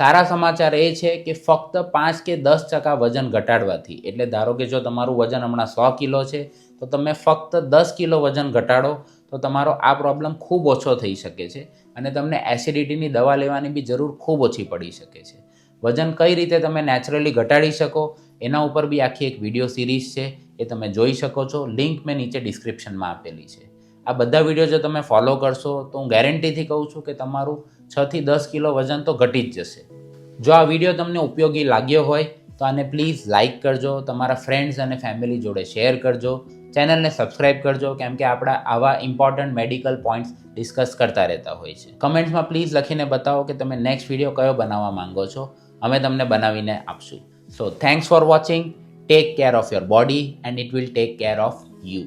સારા સમાચાર એ છે કે ફક્ત પાંચ કે દસ ટકા વજન ઘટાડવાથી. એટલે ધારો કે જો તમારું વજન હમણાં સો કિલો છે, તો તમે ફક્ત દસ કિલો વજન ઘટાડો, તો તમારો આ પ્રોબ્લેમ ખૂબ ઓછો થઈ શકે છે અને તમને એસિડિટીની દવા લેવાની બી જરૂર ખૂબ ઓછી પડી શકે છે. વજન કઈ રીતે તમે નેચરલી ઘટાડી શકો, એના ઉપર બી આખી એક વીડિયો સિરીઝ છે, એ તમે જોઈ શકો છો. લિંક મેં નીચે ડિસ્ક્રિપ્શનમાં આપેલી છે. આ બધા વીડિયો જો તમે ફોલો કરશો, તો હું ગેરંટીથી કહું છું કે તમારું છથી દસ કિલો વજન તો ઘટી જ જશે. જો આ વીડિયો તમને ઉપયોગી લાગ્યો હોય, તો આને પ્લીઝ લાઇક કરજો, તમારા ફ્રેન્ડ્સ અને ફેમિલી જોડે શેર કરજો ચેનલને સબસ્ક્રાઇબ કરજો, કેમ કે આપણા આવા ઇમ્પોર્ટન્ટ મેડિકલ પોઈન્ટ્સ ડિસ્કસ કરતા રહેતા હોય છે. કમેન્ટ્સમાં પ્લીઝ લખીને બતાવો કે તમે નેક્સ્ટ વીડિયો કયો બનાવવા માંગો છો. અમે તમને બનાવીને આપશું. So thanks for watching take care of your body and it will take care of you